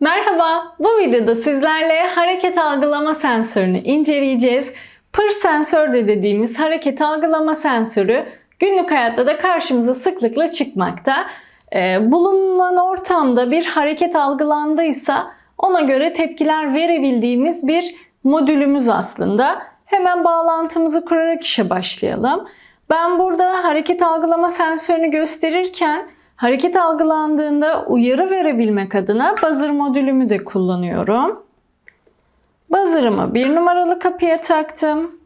Merhaba, bu videoda sizlerle hareket algılama sensörünü inceleyeceğiz. PIR sensör de dediğimiz hareket algılama sensörü günlük hayatta da karşımıza sıklıkla çıkmakta. Ee, bulunan ortamda bir hareket algılandıysa ona göre tepkiler verebildiğimiz bir modülümüz aslında. Hemen bağlantımızı kurarak işe başlayalım. Ben burada hareket algılama sensörünü gösterirken hareket algılandığında uyarı verebilmek adına buzzer modülümü de kullanıyorum. Buzzer'ımı bir numaralı kapıya taktım.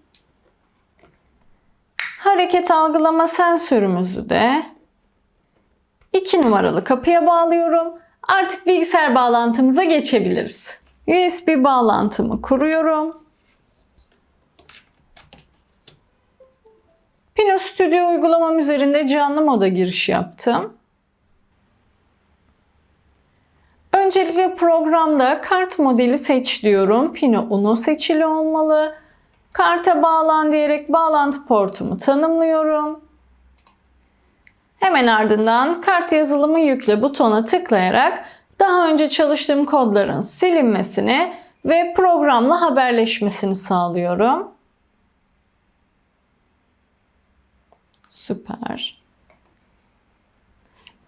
Hareket algılama sensörümüzü de 2 numaralı kapıya bağlıyorum. Artık bilgisayar bağlantımıza geçebiliriz. USB bağlantımı kuruyorum. Pino Studio uygulamam üzerinde canlı moda giriş yaptım. Öncelikle programda kart modeli seç diyorum. Pino Uno seçili olmalı. Karta bağlan diyerek bağlantı portumu tanımlıyorum. Hemen ardından kart yazılımı yükle butona tıklayarak daha önce çalıştığım kodların silinmesini ve programla haberleşmesini sağlıyorum. Süper.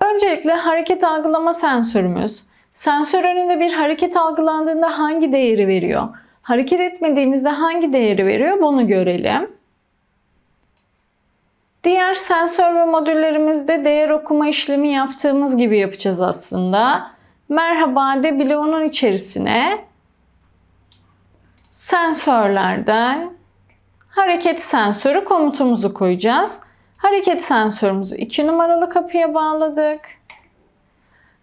Öncelikle hareket algılama sensörümüz. Sensör önünde bir hareket algılandığında hangi değeri veriyor? Hareket etmediğimizde hangi değeri veriyor? Bunu görelim. Diğer sensör ve modüllerimizde değer okuma işlemi yaptığımız gibi yapacağız aslında. Merhaba de bloğunun içerisine sensörlerden hareket sensörü komutumuzu koyacağız. Hareket sensörümüzü 2 numaralı kapıya bağladık.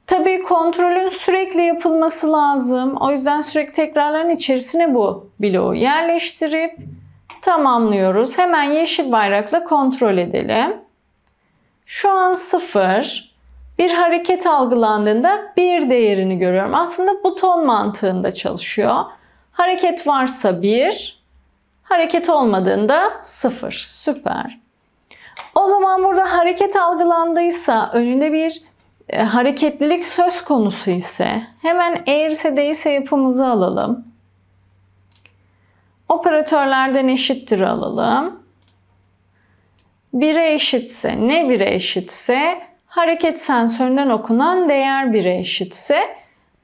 Tabii kontrolün sürekli yapılması lazım. O yüzden sürekli tekrarların içerisine bu bloğu yerleştirip tamamlıyoruz. Hemen yeşil bayrakla kontrol edelim. Şu an 0. Bir hareket algılandığında bir değerini görüyorum. Aslında buton mantığında çalışıyor. Hareket varsa 1, hareket olmadığında 0. Süper. O zaman burada hareket algılandıysa, önünde bir hareketlilik söz konusu ise hemen eğrisi değilse yapımızı alalım. Operatörlerden eşittir alalım. 1'e eşitse, ne 1'e eşitse, hareket sensöründen okunan değer 1'e eşitse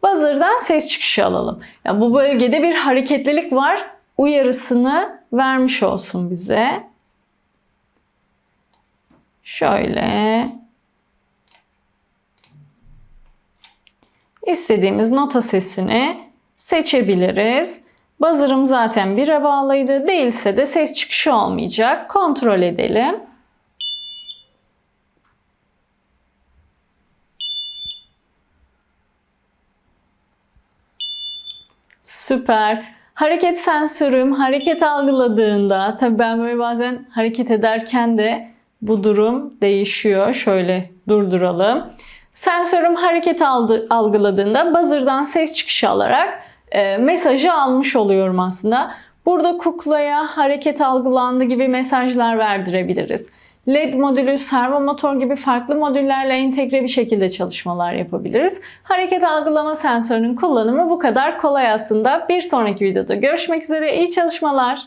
buzzer'dan ses çıkışı alalım. Ya bu bölgede bir hareketlilik var. Uyarısını vermiş olsun bize. Şöyle istediğimiz nota sesini seçebiliriz. Buzzer'ım zaten 1'e bağlıydı. Değilse de ses çıkışı olmayacak. Kontrol edelim. Süper. Hareket sensörüm hareket algıladığında, tabii ben böyle bazen hareket ederken de bu durum değişiyor. Şöyle durduralım. Sensörüm hareket aldı, algıladığında buzzer'dan ses çıkışı alarak e, mesajı almış oluyorum aslında. Burada kuklaya hareket algılandı gibi mesajlar verdirebiliriz. LED modülü, servo motor gibi farklı modüllerle entegre bir şekilde çalışmalar yapabiliriz. Hareket algılama sensörünün kullanımı bu kadar kolay aslında. Bir sonraki videoda görüşmek üzere. İyi çalışmalar.